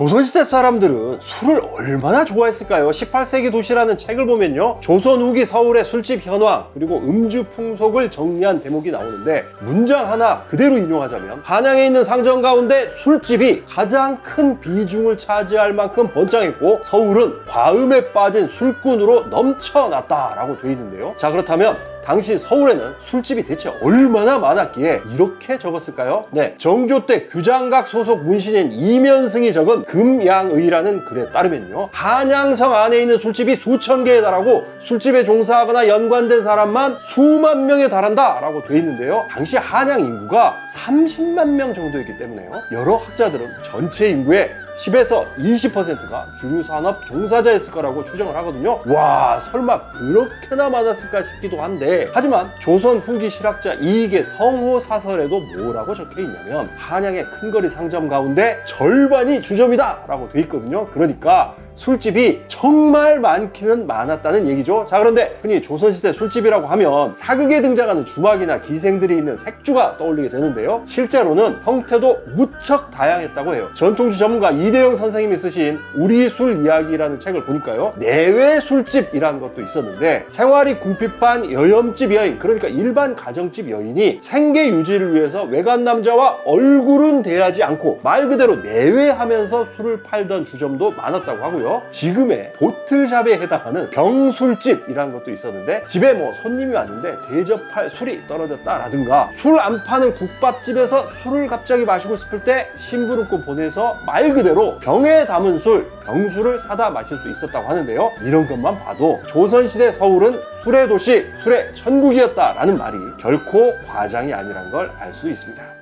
조선시대 사람들은 술을 얼마나 좋아했을까요? 18세기 도시라는 책을 보면요. 조선 후기 서울의 술집 현황, 그리고 음주 풍속을 정리한 대목이 나오는데, 문장 하나 그대로 인용하자면, 한양에 있는 상점 가운데 술집이 가장 큰 비중을 차지할 만큼 번창했고, 서울은 과음에 빠진 술꾼으로 넘쳐났다라고 되어 있는데요. 자, 그렇다면, 당시 서울에는 술집이 대체 얼마나 많았기에 이렇게 적었을까요? 네, 정조 때 규장각 소속 문신인 이면승이 적은 금양의라는 글에 따르면요. 한양성 안에 있는 술집이 수천 개에 달하고 술집에 종사하거나 연관된 사람만 수만 명에 달한다 라고 돼 있는데요. 당시 한양 인구가 30만 명 정도였기 때문에요. 여러 학자들은 전체 인구의 10에서 20%가 주류 산업 종사자였을 거라고 추정을 하거든요. 와, 설마 그렇게나 많았을까 싶기도 한데, 하지만 조선 후기 실학자 이익의 성호 사설에도 뭐라고 적혀 있냐면, 한양의 큰 거리 상점 가운데 절반이 주점이다 라고 돼 있거든요. 그러니까 술집이 정말 많기는 많았다는 얘기죠. 자, 그런데 흔히 조선시대 술집이라고 하면 사극에 등장하는 주막이나 기생들이 있는 색주가 떠올리게 되는데요. 실제로는 형태도 무척 다양했다고 해요. 전통주 전문가 이대영 선생님이 쓰신 우리 술 이야기라는 책을 보니까요. 내외 술집이라는 것도 있었는데 생활이 궁핍한 여염집 여인, 그러니까 일반 가정집 여인이 생계 유지를 위해서 외간 남자와 얼굴은 대하지 않고 말 그대로 내외하면서 술을 팔던 주점도 많았다고 하고요. 지금의 보틀샵에 해당하는 병술집이라는 것도 있었는데 집에 뭐 손님이 왔는데 대접할 술이 떨어졌다라든가 술 안 파는 국밥집에서 술을 갑자기 마시고 싶을 때 심부름꾼 보내서 말 그대로 병에 담은 술, 병술을 사다 마실 수 있었다고 하는데요. 이런 것만 봐도 조선시대 서울은 술의 도시, 술의 천국이었다라는 말이 결코 과장이 아니란 걸 알 수 있습니다.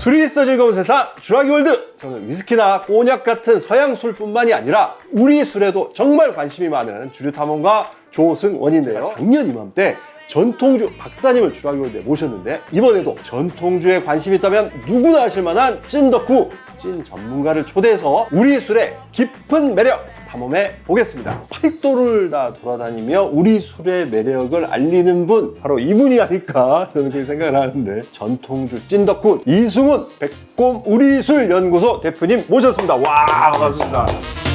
술이 있어 즐거운 세상 주라기 월드. 저는 위스키나 꼬냑 같은 서양 술뿐만이 아니라 우리 술에도 정말 관심이 많은 주류 탐험가 조승원인데요. 작년 이맘때 전통주 박사님을 주라기 월드에 모셨는데 이번에도 전통주에 관심이 있다면 누구나 아실 만한 찐 덕후 찐 전문가를 초대해서 우리 술의 깊은 매력 탐험해 보겠습니다. 팔도를 다 돌아다니며 우리 술의 매력을 알리는 분 바로 이분이 아닐까 저는 그렇게 생각을 하는데 전통주 찐덕후 이승훈 백곰 우리 술 연구소 대표님 모셨습니다. 와 반갑습니다.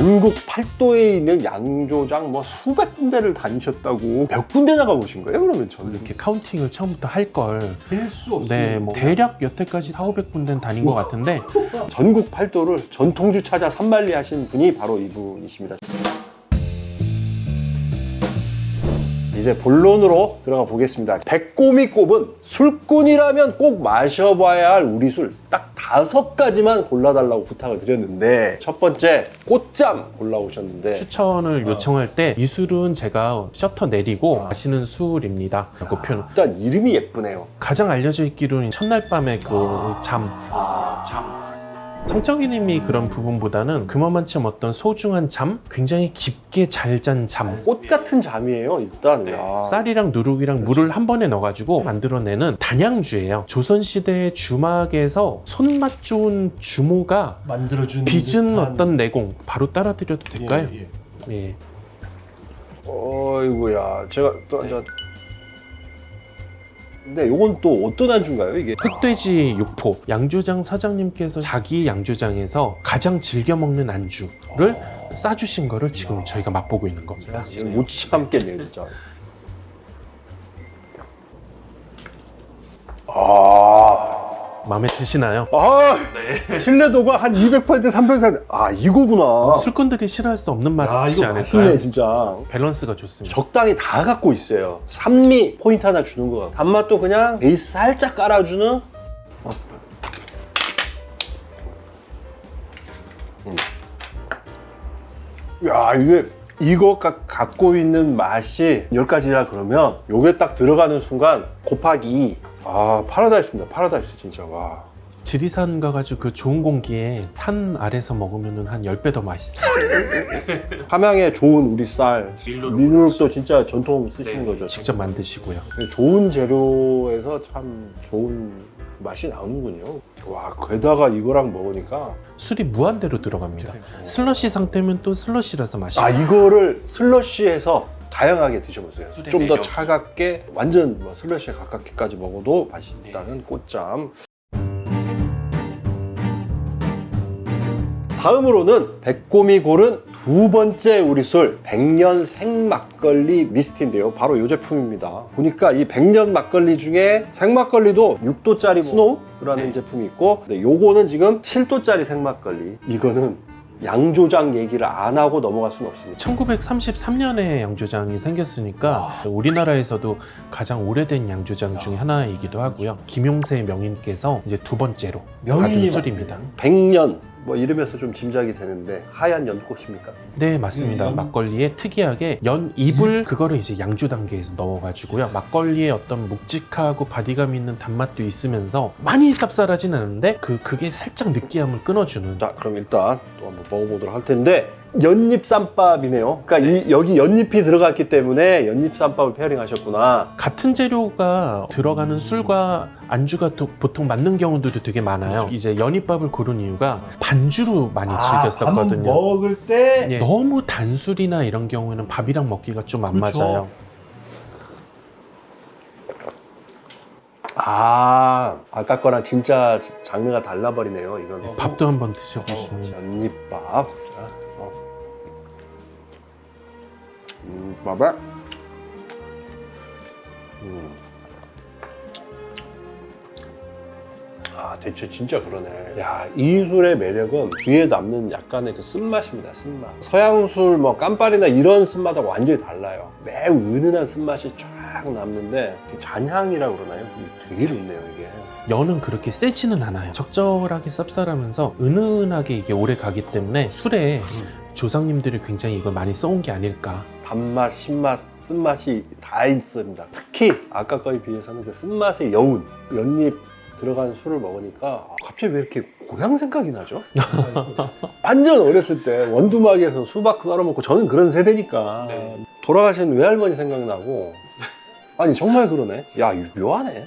전국 팔도에 있는 양조장 뭐 수백 군데를 다니셨다고 몇 군데 나가보신 거예요? 그러면 저는 이렇게 카운팅을 처음부터 할 걸. 셀수 없어요. 네, 뭐 대략 여태까지 4, 500군데는 다닌 것 같은데 전국 팔도를 전통주 찾아 산만리 하신 분이 바로 이분이십니다. 이제 본론으로 들어가 보겠습니다. 백곰이 꼽은 술꾼이라면 꼭 마셔봐야 할 우리 술 딱 다섯 가지만 골라달라고 부탁을 드렸는데 첫 번째 꽃잠 골라오셨는데 추천을 요청할 때 이 술은 제가 셔터 내리고 마시는 술입니다. 그 표현 일단 이름이 예쁘네요. 가장 알려져 있기로는 첫날 밤에 그 잠. 참. 성적이님이 그런 부분보다는 그만만큼 어떤 소중한 잠, 굉장히 깊게 잘 잔 잠. 꽃 같은 잠이에요. 일단 네. 야. 쌀이랑 누룩이랑 물을 한 번에 넣어가지고 만들어내는 단양주예요. 조선시대 주막에서 손맛 좋은 주모가 만들어준 빚은 듯한- 어떤 내공 바로 따라드려도 될까요? 예, 예. 예. 어이구야 제가 또 저. 근데 이건 또 어떤 안주인가요 이게? 흑돼지 육포 양조장 사장님께서 자기 양조장에서 가장 즐겨 먹는 안주를 싸주신 거를 지금 저희가 맛보고 있는 겁니다. 지금 못 참겠네요 진짜. 아, 마음에 드시나요? 아, 신뢰도가 한 200% 300%. 아 이거구나. 술꾼들이 싫어할 수 없는 야 맛이지 이거 않을까요? 맛있네 진짜. 밸런스가 좋습니다. 적당히 다 갖고 있어요. 산미 포인트 하나 주는 거. 단맛도 그냥 베이스 살짝 깔아주는. 음. 야 이게 이거 가- 갖고 있는 맛이 10가지라 그러면 요게 딱 들어가는 순간 곱하기 2. 아 파라다이스입니다. 파라다이스 진짜 와. 지리산 가가지고 그 좋은 공기에 산 아래서 먹으면 한 10배 더 맛있어요. 함양에 좋은 우리 쌀. 밀누룩도 진짜 전통 쓰시는 거죠. 직접 만드시고요. 좋은 재료에서 참 좋은 그 맛이 나오는군요. 와, 게다가 이거랑 먹으니까 술이 무한대로 들어갑니다. 슬러시 상태면 또 슬러시라서 맛이 아 이거를 슬러시해서 다양하게 드셔보세요. 술의 좀더 매력. 차갑게 완전 뭐 슬러시에 가깝게까지 먹어도 맛있다는 꽃잠. 다음으로는 백곰이 고른 두 번째 우리 술 백년 생막걸리 미스티인데요. 바로 이 제품입니다. 보니까 이 백년 막걸리 중에 생막걸리도 6도짜리 스노우라는 네. 제품이 있고 근데 요거는 지금 7도짜리 생막걸리. 이거는 양조장 얘기를 안 하고 넘어갈 수는 없습니다. 1933년에 양조장이 생겼으니까 우리나라에서도 가장 오래된 양조장 중에 하나이기도 하고요. 김용세 명인께서 이제 두 번째로 받은 술입니다. 100년 뭐 이름에서 좀 짐작이 되는데 하얀 연꽃입니까? 네 맞습니다. 음. 막걸리에 특이하게 연 잎을 그거를 이제 양조 단계에서 넣어가지고요. 막걸리의 어떤 묵직하고 바디감 있는 단맛도 있으면서 많이 쌉쌀하진 않은데 그 그게 살짝 느끼함을 끊어주는. 자 그럼 일단 또 한번 먹어보도록 할 텐데 연잎 쌈밥이네요. 그러니까 이, 여기 연잎이 들어갔기 때문에 연잎 쌈밥을 페어링하셨구나. 같은 재료가 들어가는 술과 안주가 또 보통 맞는 경우들도 되게 많아요. 이제 연잎밥을 고른 이유가 반주로 많이 즐겼었거든요. 밥 먹을 때 예, 너무 단술이나 이런 경우에는 밥이랑 먹기가 좀 안 그렇죠. 맞아요. 아, 아까 거랑 진짜 장르가 달라버리네요. 이건 밥도 한번 드셔보시면 연잎밥. 밥에. 음. 아, 대체 진짜 그러네. 야, 이 술의 매력은 뒤에 남는 약간의 그 쓴맛입니다, 쓴맛. 서양술, 뭐, 깜빨이나 이런 쓴맛하고 완전히 달라요. 매우 은은한 쓴맛이 쫙 남는데, 이 잔향이라고 그러나요? 이게 되게 좋네요, 이게. 연은 그렇게 세지는 않아요. 적절하게 쌉쌀하면서 은은하게 이게 오래 가기 때문에 술에 조상님들이 굉장히 이걸 많이 써온 게 아닐까. 단맛, 신맛, 쓴맛이 다 있습니다. 특히 아까 거에 비해서는 그 쓴맛의 여운, 연잎 들어간 술을 먹으니까 아, 갑자기 왜 이렇게 고향 생각이 나죠? 완전 어렸을 때 원두막에서 수박 썰어 먹고 저는 그런 세대니까 네. 돌아가신 외할머니 생각나고 아니 정말 그러네. 야 묘하네.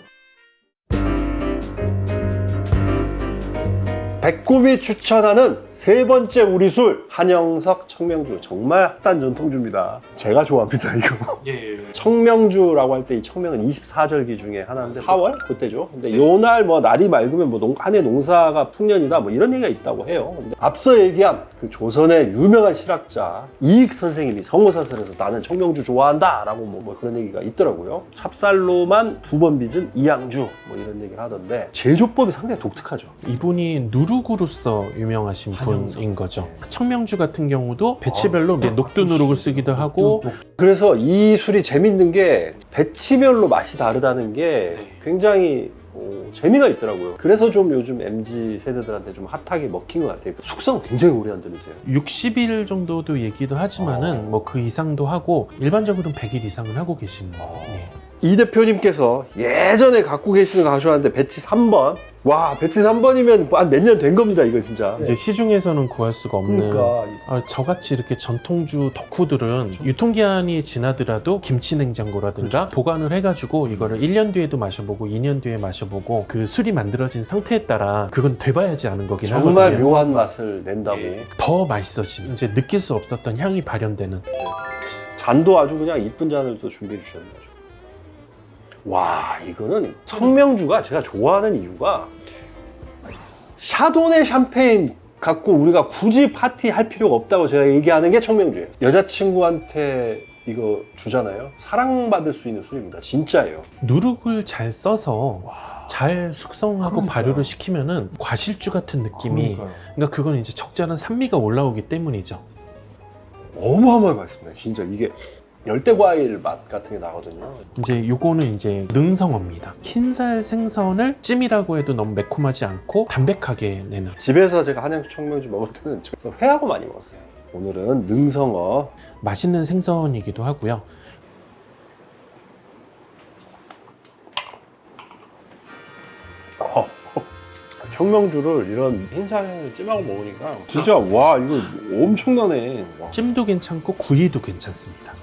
백곰이 추천하는 세 번째 우리 술 한영석 청명주 정말 핫한 전통주입니다. 제가 좋아합니다 이거. 예. 청명주라고 할 때 이 청명은 24절기 중에 하나인데 맞습니다. 4월 그때죠. 근데 요날 뭐 날이 맑으면 뭐 한해 농사가 풍년이다 뭐 이런 얘기가 있다고 해요. 근데 앞서 얘기한 그 조선의 유명한 실학자 이익 선생님이 성호사설에서 나는 청명주 좋아한다라고 뭐, 뭐 그런 얘기가 있더라고요. 찹쌀로만 두 번 빚은 이양주 뭐 이런 얘기를 하던데 제조법이 상당히 독특하죠. 이분이 누룩으로서 유명하신 한 영석. 분인 거죠. 청명주 같은 경우도 배치별로 이제 녹두 누룩을 쓰기도 하고 그래서 이 술이 재밌는 게 배치별로 맛이 다르다는 게 네. 굉장히 어, 재미가 있더라고요. 그래서 좀 요즘 MZ 세대들한테 좀 핫하게 먹힌 것 같아요. 숙성 굉장히 오래 안 들으세요. 60일 정도도 얘기도 하지만은 어. 뭐그 이상도 하고 일반적으로는 100일 이상은 하고 계시는 어. 예. 이 대표님께서 예전에 갖고 계시는 거 가져왔는데 배치 3번. 와 배치 3번이면 한 몇 년 된 겁니다 이거 진짜. 이제 시중에서는 구할 수가 없는 그러니까 아, 저같이 이렇게 전통주 덕후들은 유통기한이 지나더라도 김치 냉장고라든가 보관을 해가지고 이거를 1년 뒤에도 마셔보고 2년 뒤에 마셔보고 그 술이 만들어진 상태에 따라 그건 돼봐야지 아는 거긴 정말 하거든요. 묘한 맛을 낸다고. 예. 더 맛있어지는 이제 느낄 수 없었던 향이 발현되는 잔도 아주 그냥 이쁜 잔을 또 준비해 거죠. 와, 이거는 청명주가 제가 좋아하는 이유가 샤도네 샴페인 갖고 우리가 굳이 파티 할 필요가 없다고 제가 얘기하는 게 청명주예요. 여자친구한테 이거 주잖아요. 사랑받을 수 있는 술입니다. 진짜예요. 누룩을 잘 써서 잘 숙성하고 그러니까요. 발효를 시키면은 과실주 같은 느낌이 그러니까 그건 이제 적절한 산미가 올라오기 때문이죠. 어마어마하게 맛있습니다. 진짜 이게 열대 과일 맛 같은 게 나거든요. 이제 요거는 이제 능성어입니다. 흰살 생선을 찜이라고 해도 너무 매콤하지 않고 담백하게 내는. 집에서 제가 한양 청명주 먹을 때는 저 회하고 많이 먹었어요. 오늘은 능성어 맛있는 생선이기도 하고요. 어, 청명주를 이런 흰살을 찜하고 먹으니까 진짜 와 이거 엄청나네. 와. 찜도 괜찮고 구이도 괜찮습니다.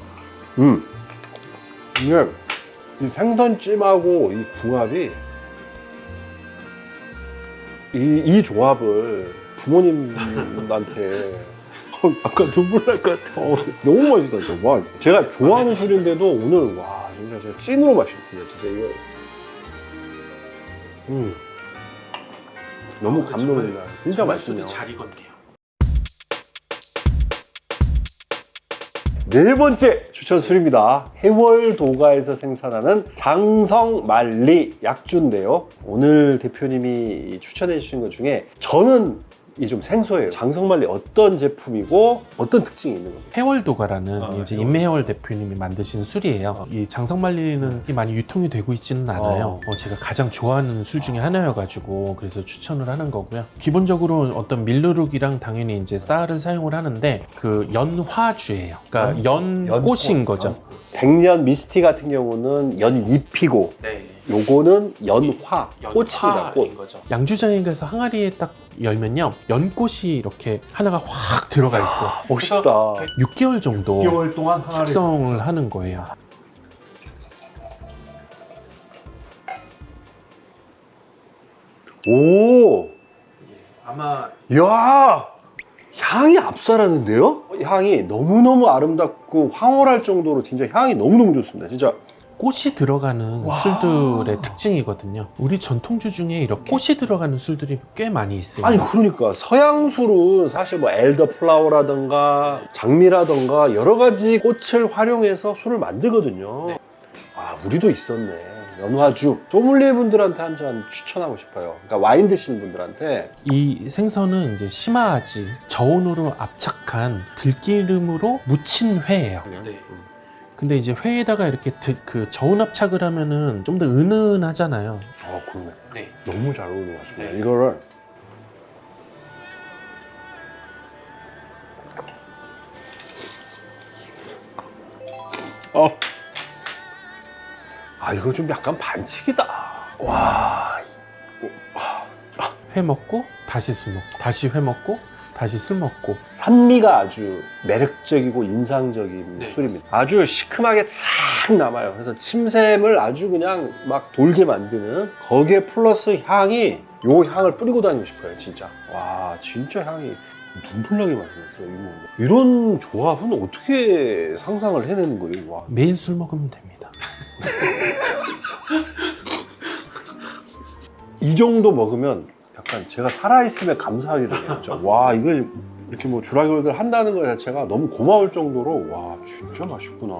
음 이게 이 생선찜하고 이 궁합이 이, 이 조합을 부모님한테 어, 아까 눈물 날 것 같아. 어, 너무 맛있다. 와, 제가 좋아하는 술인데도 오늘 와 진짜 제가 찐으로 마셨거든요. 진짜 이거. 음. 너무 감동이다. 진짜 맛있네요. 잘 익었네요. 네 번째 추천 술입니다. 해월도가에서 생산하는 장성말리 약주인데요. 오늘 대표님이 추천해 주신 것 중에 저는 이 좀 생소해요. 장성말리 어떤 제품이고 어떤 특징이 있는 겁니까? 해월도가라는 아, 이제 해월. 임매해월 대표님이 만드신 술이에요. 이 장성말리는 많이 유통이 되고 있지는 않아요. 어, 제가 가장 좋아하는 술 중에 하나여가지고 그래서 추천을 하는 거고요. 기본적으로 어떤 밀누룩이랑 당연히 이제 쌀을 사용을 하는데 그 연화주예요. 그러니까 연꽃인 거죠. 백년 미스티 같은 경우는 연 잎이고 네. 요거는 연화, 꽃입니다. 꽃. 거죠. 양주장에 가서 항아리에 딱 열면요 연꽃이 이렇게 하나가 확 들어가 있어. 멋있다. 6개월 정도 6개월 동안 항아리 숙성을 하는 거예요. 오, 아마 야, 향이 압살하는데요? 향이 너무너무 아름답고 황홀할 정도로 진짜 향이 너무너무 좋습니다. 진짜 꽃이 들어가는 와. 술들의 특징이거든요. 우리 전통주 중에 이렇게 꽃이 들어가는 술들이 꽤 많이 있어요. 아니 그러니까 서양 술은 사실 뭐 엘더 플라워라든가 장미라든가 여러 가지 꽃을 활용해서 술을 만들거든요. 네. 아 우리도 있었네. 연화주 소믈리에 분들한테 한 잔 추천하고 싶어요. 그러니까 와인 드시는 분들한테 이 생선은 이제 심화하지 저온으로 압착한 들기름으로 무친 회예요. 네. 근데 이제 회에다가 이렇게 들- 그 저온 압착을 하면은 좀 더 은은하잖아요. 어 그러네. 네. 너무 잘것 같습니다. 네. 이거를 어. 아 이거 좀 약간 반칙이다. 와. 회 먹고 다시 술 먹고 다시 회 먹고 다시 술 먹고 산미가 아주 매력적이고 인상적인 네, 술입니다. 아주 시큼하게 싹 남아요. 그래서 침샘을 아주 그냥 막 돌게 만드는 거기에 플러스 향이 요 향을 뿌리고 다니고 싶어요, 진짜. 와, 진짜 향이 눈물나게 맛있었어요. 이거. 이런 조합은 어떻게 상상을 해내는 거예요? 와. 매일 술 먹으면 됩니다. 이 정도 먹으면 약간 제가 살아있음에 감사하게 되네요. 와, 이걸 이렇게 뭐 주라기를 한다는 것 자체가 너무 고마울 정도로 와, 진짜 맛있구나.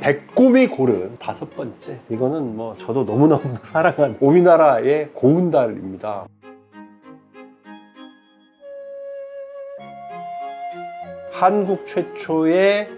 백곰이 고른 다섯 번째. 이거는 뭐 저도 너무너무 사랑하는 오미나라의 고운달입니다. 한국 최초의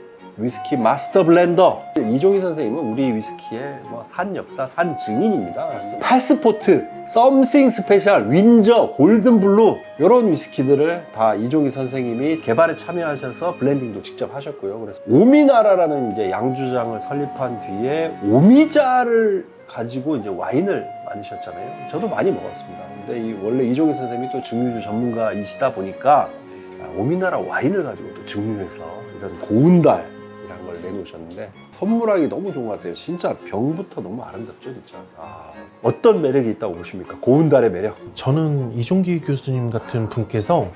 위스키 마스터 블렌더 이종희 선생님은 우리 위스키의 뭐 산 역사, 산 증인입니다. 패스포트, 썸씽 스페셜, 윈저, 골든블루 이런 위스키들을 다 이종희 선생님이 개발에 참여하셔서 블렌딩도 직접 하셨고요. 그래서 오미나라라는 이제 양주장을 설립한 뒤에 오미자를 가지고 이제 와인을 만드셨잖아요. 저도 많이 먹었습니다. 근데 이 원래 이종희 선생님이 또 증류주 전문가이시다 보니까 아, 오미나라 와인을 가지고 또 증류해서 이런 고운 달 내놓으셨는데 선물하기 너무 좋은 것 같아요. 진짜 병부터 너무 아름답죠, 진짜. 아, 어떤 매력이 있다고 보십니까? 고운달의 매력. 저는 이종기 교수님 같은 분께서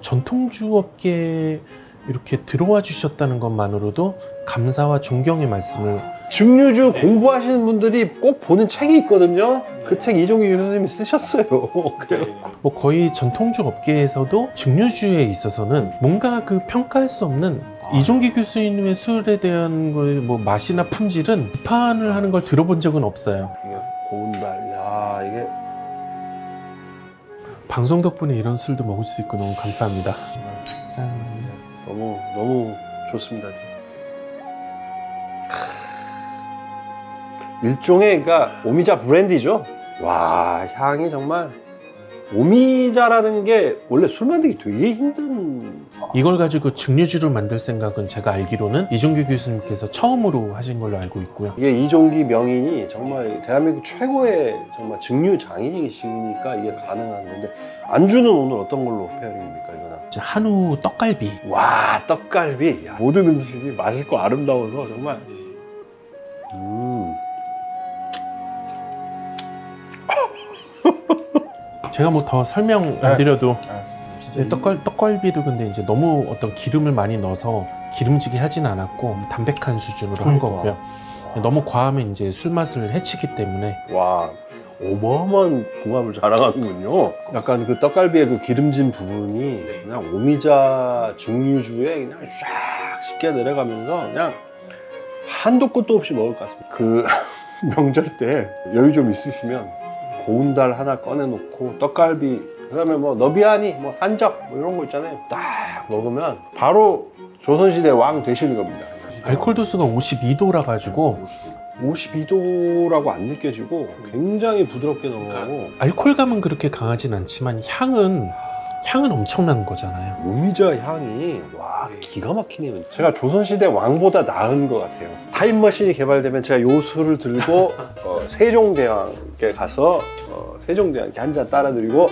전통주 업계에 이렇게 들어와 주셨다는 것만으로도 감사와 존경의 말씀을 증류주 공부하시는 분들이 꼭 보는 책이 있거든요. 그 책 이종희 교수님이 쓰셨어요. 그래요. 뭐 거의 전통주 업계에서도 증류주에 있어서는 뭔가 그 평가할 수 없는 아. 이종기 교수님의 술에 대한 거의 뭐 맛이나 품질은 비판을 하는 걸 들어본 적은 없어요. 이게 고운달, 야 이게 방송 덕분에 이런 술도 먹을 수 있고 너무 감사합니다. 짠. 너무 너무 좋습니다. 일종의 그러니까 오미자 브랜디죠. 와 향이 정말 오미자라는 게 원래 술 만들기 되게 힘든 이걸 가지고 증류주를 만들 생각은 제가 알기로는 이종규 교수님께서 처음으로 하신 걸로 알고 있고요. 이게 이종기 명인이 정말 대한민국 최고의 정말 증류 장인이시니까 이게 가능한 건데 안주는 오늘 어떤 걸로 페어링입니까 이거는? 이제 한우 떡갈비. 와 떡갈비 야, 모든 음식이 맛있고 아름다워서 정말 음. 제가 뭐 더 설명 네. 안 드려도 진짜 떡갈, 떡갈비도 근데 이제 너무 어떤 기름을 많이 넣어서 기름지게 하진 않았고 담백한 수준으로 한 그러니까. 거고요. 너무 과하면 이제 술 맛을 해치기 때문에 와 어마어마한 궁합을 자랑하는군요. 약간 그 떡갈비의 그 기름진 부분이 그냥 오미자 중류주에 그냥 쫙 쉽게 내려가면서 그냥 한도 끝도 없이 먹을 것 같습니다. 그 명절 때 여유 좀 있으시면 고운 달 하나 꺼내놓고 떡갈비 그다음에 뭐 너비아니 뭐 산적 뭐 이런 거 있잖아요. 딱 먹으면 바로 조선시대 왕 되시는 겁니다. 알코올 도수가 52도라 가지고 52도라고 안 느껴지고 굉장히 부드럽게 넘어가고 알코올감은 그렇게 강하진 않지만 향은 향은 엄청난 거잖아요. 오미자 향이 와 기가 막히네요. 제가 조선시대 왕보다 나은 것 같아요. 타임머신이 개발되면 제가 요 술을 들고 어, 세종대왕께 가서 어, 세종대왕께 한 잔 따라드리고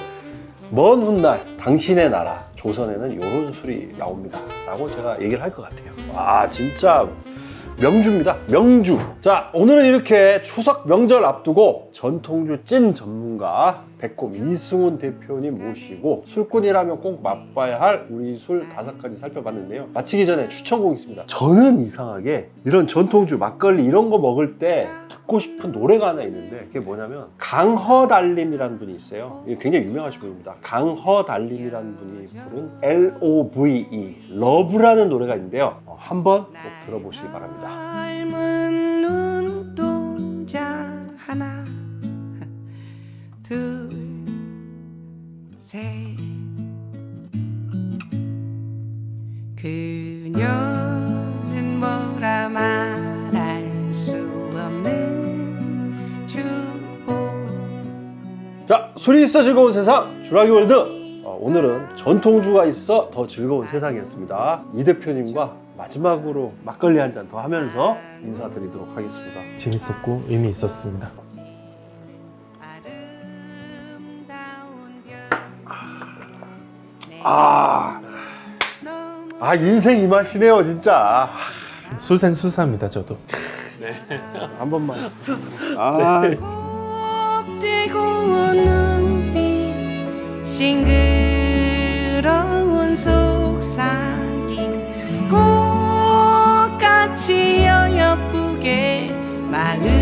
먼 훗날 당신의 나라 조선에는 요런 술이 나옵니다. 라고 제가 얘기를 할 것 같아요. 와 진짜 명주입니다. 명주. 자, 오늘은 이렇게 추석 명절 앞두고 전통주 찐 전문가 백곰 이승훈 대표님 모시고 술꾼이라면 꼭 맛봐야 할 우리 술 다섯 가지 살펴봤는데요. 마치기 전에 추천곡 있습니다. 저는 이상하게 이런 전통주, 막걸리 이런 거 먹을 때 듣고 싶은 노래가 하나 있는데 그게 뭐냐면 강허달림이라는 분이 있어요. 굉장히 유명하신 분입니다. 강허달림이라는 분이 부른 L-O-V-E, 러브라는 노래가 있는데요. 어, 한번 꼭 들어보시기 바랍니다. 젊은 눈동자 하나 둘셋 술이 있어 즐거운 세상 주라기 월드. 어, 오늘은 전통주가 있어 더 즐거운 세상이었습니다. 이 대표님과 마지막으로 막걸리 한 잔 더 하면서 인사드리도록 하겠습니다. 재밌었고 의미 있었습니다. 아, 아 인생 이 맛이네요, 진짜. 수생수사입니다, 저도. 한 번만. 아, 곱디고운 눈빛 싱그러운 속삭임. 꽃같이 여여쁘게 훔치고